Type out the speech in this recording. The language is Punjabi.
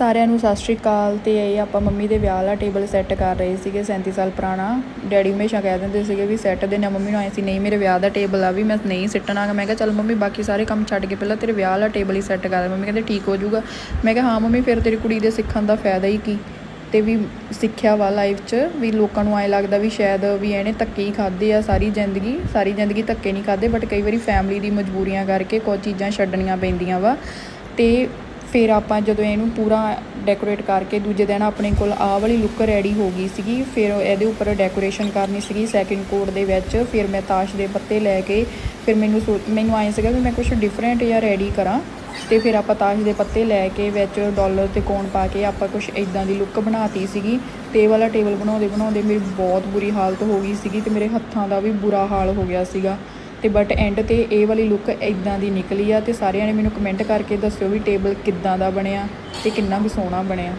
ਸਾਰਿਆਂ ਨੂੰ ਸਤਿ ਸ਼੍ਰੀ ਅਕਾਲ ਤੇ ਇਹ ਆਪਾਂ ਮੰਮੀ ਦੇ ਵਿਆਹ ਵਾਲਾ ਟੇਬਲ ਸੈੱਟ ਕਰ ਰਹੇ ਸੀਗੇ 37 ਸਾਲ ਪੁਰਾਣਾ। ਡੈਡੀ ਹਮੇਸ਼ਾ ਕਹਿ ਦਿੰਦੇ ਸੀਗੇ ਵੀ ਸੈੱਟ ਦੇ ਨਾ ਮੰਮੀ ਨੂੰ ਆਏ ਸੀ, ਨਹੀਂ, ਮੇਰੇ ਵਿਆਹ ਦਾ ਟੇਬਲ ਆ ਵੀ ਮੈਂ ਨਹੀਂ ਸਿੱਟਣਾ ਮੈਂ ਕਿਹਾ, ਚੱਲ ਮੰਮੀ, ਬਾਕੀ ਸਾਰੇ ਕੰਮ ਛੱਡ ਕੇ ਪਹਿਲਾਂ ਤੇਰੇ ਵਿਆਹ ਵਾਲਾ ਟੇਬਲ ਹੀ ਸੈੱਟ ਕਰ ਦੇ ਮੰਮੀ ਕਹਿੰਦੇ, ਠੀਕ ਹੋ ਜਾਊਗਾ। ਮੈਂ ਕਿਹਾ, ਹਾਂ ਮੰਮੀ, ਫਿਰ ਤੇਰੀ ਕੁੜੀ ਦੇ ਸਿੱਖਣ ਦਾ ਫਾਇਦਾ ਹੀ ਕੀ? ਤੇ ਵੀ ਸਿੱਖਿਆ ਵਾ ਲਾਈਫ 'ਚ ਵੀ ਲੋਕਾਂ ਨੂੰ ਐ ਲੱਗਦਾ ਵੀ ਸ਼ਾਇਦ ਵੀ ਇਹਨੇ ਧੱਕੇ ਹੀ ਖਾਦੇ ਆ ਸਾਰੀ ਜ਼ਿੰਦਗੀ। ਸਾਰੀ ਜ਼ਿੰਦਗੀ ਧੱਕੇ ਨਹੀਂ ਖਾਦੇ ਬਟ ਕਈ ਵਾਰੀ ਫੈਮਿਲੀ ਦੀ ਮਜਬੂਰੀਆਂ ਕਰਕੇ ਕੁਝ ਚੀਜ਼ਾਂ ਛੱਡਣੀਆਂ ਪੈਂਦੀਆਂ ਵਾ। ਤੇ ਫਿਰ ਆਪਾਂ ਜਦੋਂ ਇਹਨੂੰ ਪੂਰਾ ਡੈਕੋਰੇਟ ਕਰਕੇ ਦੂਜੇ ਦਿਨ ਆਪਣੇ ਕੋਲ ਆਹ ਵਾਲੀ ਲੁੱਕ ਰੈਡੀ ਹੋ ਗਈ ਸੀਗੀ, ਫਿਰ ਇਹਦੇ ਉੱਪਰ ਡੈਕੋਰੇਸ਼ਨ ਕਰਨੀ ਸੀਗੀ ਸੈਕਿੰਡ ਕੋਟ ਦੇ ਵਿੱਚ, ਫਿਰ ਮੈਂ ਤਾਸ਼ ਦੇ ਪੱਤੇ ਲੈ ਕੇ ਫਿਰ ਮੈਨੂੰ ਸੋ- ਮੈਨੂੰ ਆਇਆ ਸੀਗਾ ਵੀ ਮੈਂ ਕੁਝ ਡਿਫਰੈਂਟ ਜਾਂ ਰੈਡੀ ਕਰਾਂ ਤੇ ਫਿਰ ਆਪਾਂ ਤਾਸ਼ ਦੇ ਪੱਤੇ ਲੈ ਕੇ ਵਿੱਚ ਡਾਲਰ ਤੇ ਕੋਣ ਪਾ ਕੇ ਆਪਾਂ ਕੁਝ ਇਦਾਂ ਦੀ ਲੁੱਕ ਬਣਾਤੀ ਸੀਗੀ। ਤੇ ਵਾਲਾ ਟੇਬਲ ਬਣਾਉਂਦੇ ਬਣਾਉਂਦੇ ਮੇਰੀ ਬਹੁਤ ਬੁਰੀ ਹਾਲਤ ਹੋ ਗਈ ਸੀਗੀ ਤੇ ਮੇਰੇ ਹੱਥਾਂ ਦਾ ਵੀ ਬੁਰਾ ਹਾਲ ਹੋ ਗਿਆ ਸੀਗਾ। ਤੇ ਬਟ ਐਂਡ ਤੇ ਇਹ ਵਾਲੀ ਲੁੱਕ ਇਦਾਂ ਦੀ ਨਿਕਲੀ ਆ ਤੇ ਸਾਰਿਆਂ ਨੇ ਮੈਨੂੰ ਕਮੈਂਟ ਕਰਕੇ ਦੱਸਿਓ ਵੀ ਟੇਬਲ ਕਿੱਦਾਂ ਦਾ ਬਣਿਆ ਤੇ ਕਿੰਨਾ ਕੁ ਸੋਹਣਾ ਬਣਿਆ।